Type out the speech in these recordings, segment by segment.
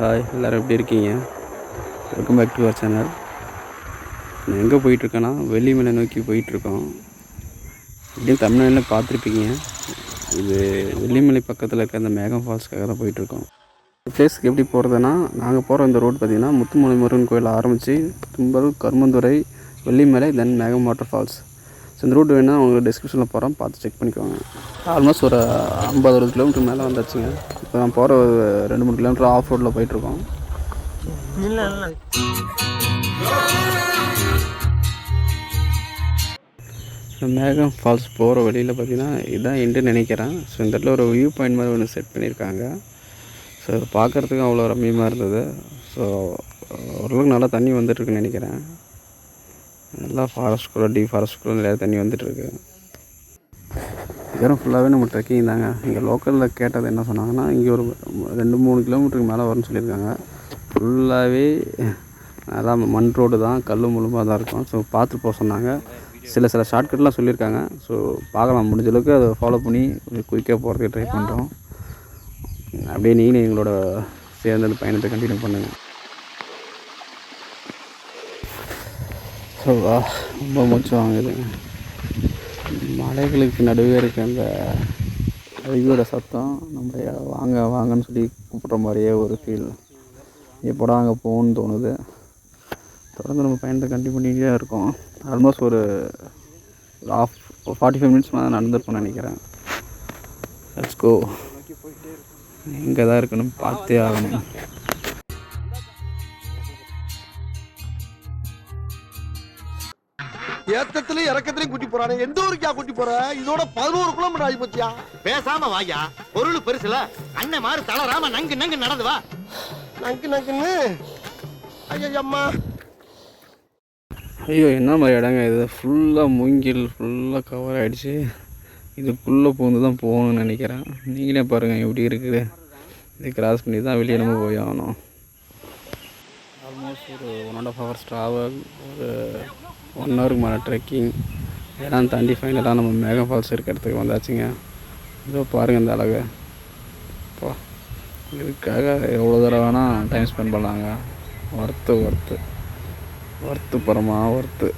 Hi எல்லோரும் எப்படி இருக்கீங்க? Welcome back to our channel நான் எங்கே போயிட்டுருக்கேன்னா வெள்ளிமலை நோக்கி போயிட்டுருக்கோம். இப்படியும் தமிழ்நாட்டில் பார்த்துருப்பீங்க. இது வெள்ளிமலை பக்கத்தில் இருக்க அந்த மேகம் ஃபால்ஸ்க்காக தான் போயிட்டுருக்கோம். பிளேஸ்க்கு எப்படி போகிறதுனா நாங்கள் போகிற இந்த ரோடு பார்த்திங்கன்னா முத்துமலை முருகன் கோயில் ஆரம்பித்து தும்பல் கருமந்துறை வெள்ளிமலை தென் மேகம் வாட்டர் ஃபால்ஸ் ஸோ இந்த ரூட் வேணால் உங்களுக்கு டிஸ்கிரிப்ஷனில் போகிறோம் பார்த்து செக் பண்ணிக்கோங்க. ஆல்மோஸ்ட் ஒரு ஐம்பது அறுபது கிலோமீட்டர் மேலே வந்தாச்சுங்க. இப்போ நான் போகிற ஒரு ரெண்டு மூணு கிலோமீட்டர் ஆஃப் ரோட்டில் போயிட்டுருக்கோம். மேகம் ஃபால்ஸ் போகிற வழியில் பார்த்தீங்கன்னா இதுதான் எண்டுன்னு நினைக்கிறேன். ஸோ இந்த இடத்துல ஒரு வியூ பாயிண்ட் மாதிரி ஒன்று செட் பண்ணியிருக்காங்க. ஸோ பார்க்குறதுக்கும் அவ்வளோ ரம்மியமாக இருந்தது. ஸோ ஓரளவுக்கு நல்லா தண்ணி வந்துட்டுருக்குன்னு நினைக்கிறேன். நல்லா ஃபாரஸ்ட்குள்ளே டீ ஃபாரஸ்ட்குள்ளே நிறையா தண்ணி வந்துட்டுருக்கு இதெல்லாம் ஃபுல்லாகவே நம்ம ட்ரெக்கிங் தாங்க. இங்கே லோக்கலில் கேட்டது என்ன சொன்னாங்கன்னா இங்கே ஒரு ரெண்டு மூணு கிலோமீட்டருக்கு மேலே வரும்னு சொல்லியிருக்காங்க. ஃபுல்லாகவே நல்லா மண் ரோடு தான் கல் முழுமாக தான் இருக்கும். ஸோ பார்த்துட்டு போக சொன்னாங்க. சில சில ஷார்ட்கட்லாம் சொல்லியிருக்காங்க. ஸோ பார்க்கலாம். முடிஞ்ச அளவுக்கு அதை ஃபாலோ பண்ணி கொஞ்சம் குயிக்காக போகிறதுக்கு ட்ரை பண்ணுறோம் அப்படியே நீங்களும் எங்களோட சேர்ந்து பயணத்தை கண்டினியூ பண்ணுங்கள் ஸோ ரொம்ப மூச்சு வாங்குதுங்க மலைகளுக்கு நடுவே இருக்க அந்த அருவியோட சத்தம் நம்முடைய வாங்க வாங்கன்னு சொல்லி கூப்பிட்ற மாதிரியே ஒரு ஃபீல் எப்போடா அங்கே போகணுன்னு தோணுது. தொடர்ந்து நம்ம பயணத்தை கண்டினியூ பண்ணிகிட்டே தான் இருக்கோம். ஆல்மோஸ்ட் ஒரு ஒரு ஆஃப் ஃபார்ட்டி ஃபைவ் மினிட்ஸ் மேலே நடந்திருப்போம்னு நினைக்கிறேன். லெட்ஸ் கோ எங்கே தான் இருக்கணும் பார்த்தே ஆகணும். ஏத்தத்திலயும் இறக்கத்திலயும் கூட்டி போறானே. எந்த ஊருக்கா கூட்டி போற? இதோட பதினோரு கிலோமீட்டர் ஆகி போச்சியா? பேசாம வாயா பொருள் பெருசுல. அண்ணன் மாதிரி தளராம நங்கு நங்கு நடந்து வா. நங்கு நங்குன்னு? ஐயம்மா ஐயோ என்ன மாதிரி இடங்க இது? ஃபுல்லாக மூங்கில் ஃபுல்லாக கவர் ஆகிடுச்சு இதுக்குள்ளே பூந்து தான் போகணும்னு நினைக்கிறேன். நீங்களே பாருங்கள் எப்படி இருக்குது. இது கிராஸ் பண்ணி தான் வெளியே நம்ம போய் ஆகணும். ஆல்மோஸ்ட் ஒரு one and half hours travel ஒரு ஒன் ஹவருக்கு மேலே ட்ரெக்கிங் இதெல்லாம் தாண்டி ஃபைனலாக நம்ம மேகம் ஃபால்ஸ் இருக்க இடத்துக்கு வந்தாச்சுங்க. இதோ பாருங்கள் இந்த அழகு. இப்போ இதுக்காக எவ்வளோ தடவை வேணால் டைம் ஸ்பெண்ட் பண்ணலாங்க. ஒர்த்து ஒர்த்து ஒர்த்து பரமா ஒர்த்து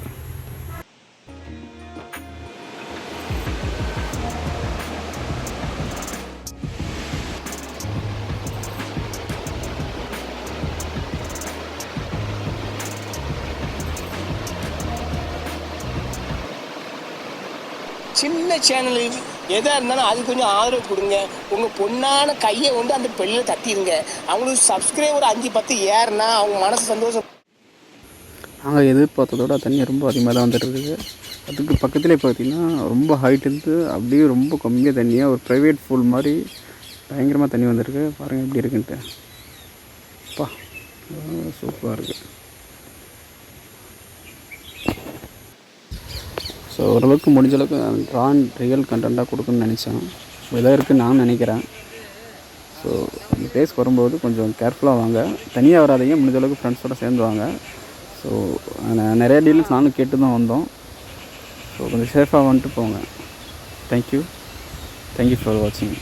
சின்ன சேனல் எதாக இருந்தாலும் அது கொஞ்சம் ஆதரவு கொடுங்க. உங்கள் பொண்ணான கையை கொண்டு அந்த பெண்ணில் தட்டிடுங்க. அவங்களுக்கு சப்ஸ்கிரைபர் அஞ்சு பத்து ஏறுனா அவங்க மனசு சந்தோஷம். நாங்கள் எதிர்பார்த்ததோட தண்ணி ரொம்ப அதிகமாக தான் வந்துட்டு இருக்குது. அதுக்கு பக்கத்துலேயே பார்த்தீங்கன்னா ரொம்ப ஹைட் இருந்து அப்படியே ரொம்ப கம்மியாக தண்ணியாக ஒரு ப்ரைவேட் ஃபூல் மாதிரி பயங்கரமாக தண்ணி வந்திருக்கு. பாருங்கள் எப்படி இருக்குன்ட்டு. அப்பா சூப்பராக இருக்குது ஸோ ஓரளவுக்கு முடிஞ்ச அளவுக்கு ட்ரான் ரியல் கண்டென்ட்டாக கொடுக்கணும்னு நினச்சேன். இதாக இருக்குன்னு நான் நினைக்கிறேன். ஸோ அந்த பிளேஸ்க்கு வரும்போது கொஞ்சம் கேர்ஃபுல்லாக வாங்க. தனியாக வராதீங்க முடிஞ்ச அளவுக்கு ஃப்ரெண்ட்ஸோட சேர்ந்து வாங்க. ஸோ நிறைய டீல்ஸ் நானும் கேட்டு தான் வந்தோம். ஸோ கொஞ்சம் சேஃபாக வந்துட்டு போங்க. தேங்க்யூ தேங்க்யூ ஃபார் வாட்சிங்